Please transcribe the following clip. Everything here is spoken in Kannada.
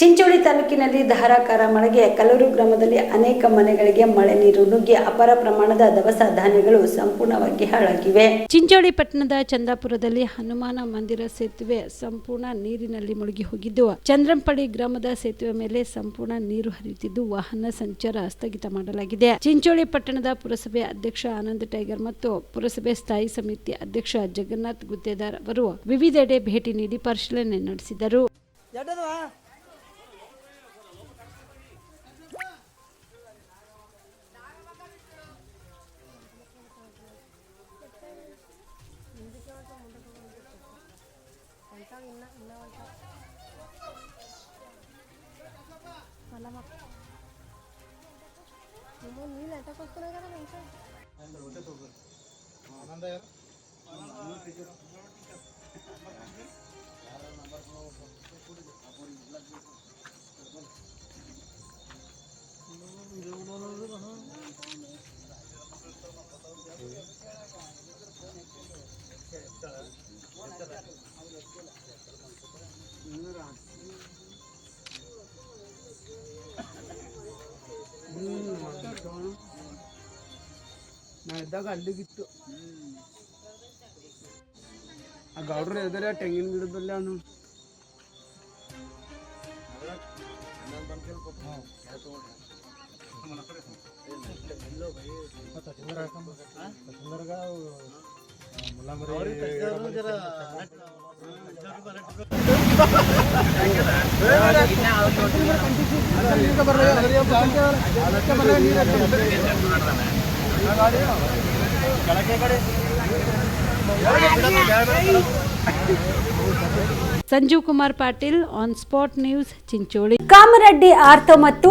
ಚಿಂಚೋಳಿ ತಾಲೂಕಿನಲ್ಲಿ ಧಾರಾಕಾರ ಮಳೆಗೆ ಕಲೂರು ಗ್ರಾಮದಲ್ಲಿ ಅನೇಕ ಮನೆಗಳಿಗೆ ಮಳೆ ನೀರು ನುಗ್ಗಿ ಅಪಾರ ಪ್ರಮಾಣದ ದವಸ ಧಾನ್ಯಗಳು ಸಂಪೂರ್ಣವಾಗಿ ಹಾಳಾಗಿವೆ. ಚಿಂಚೋಳಿ ಪಟ್ಟಣದ ಚಂದಾಪುರದಲ್ಲಿ ಹನುಮಾನ ಮಂದಿರ ಸೇತುವೆ ಸಂಪೂರ್ಣ ನೀರಿನಲ್ಲಿ ಮುಳುಗಿ ಹೋಗಿದ್ದು ಚಂದ್ರಂಪಡಿ ಗ್ರಾಮದ ಸೇತುವೆ ಮೇಲೆ ಸಂಪೂರ್ಣ ನೀರು ಹರಿಯುತ್ತಿದ್ದು ವಾಹನ ಸಂಚಾರ ಸ್ಥಗಿತ ಮಾಡಲಾಗಿದೆ. ಚಿಂಚೋಳಿ ಪಟ್ಟಣದ ಪುರಸಭೆ ಅಧ್ಯಕ್ಷ ಆನಂದ್ ಟೈಗರ್ ಮತ್ತು ಪುರಸಭೆ ಸ್ಥಾಯಿ ಸಮಿತಿ ಅಧ್ಯಕ್ಷ ಜಗನ್ನಾಥ್ ಗುತ್ತೇದಾರ್ ಅವರು ವಿವಿಧೆಡೆ ಭೇಟಿ ನೀಡಿ ಪರಿಶೀಲನೆ ನಡೆಸಿದರು. మళ్ళా మాకు మేము నీళ్ళు ఎంత కొట్టుకున్నాం కదా ఇంకా ಇದ್ದಾಗ ಅಲ್ಲಿಗಿತ್ತು. ಆ ಗೌಡ್ರು ಎದರೆ ತೆಂಗಿನ ಗಿಡದಲ್ಲಿ ಅವನು. Sanjeev Kumar Patil on spot news Chincholi Kamareddy ortho ಮತ್ತು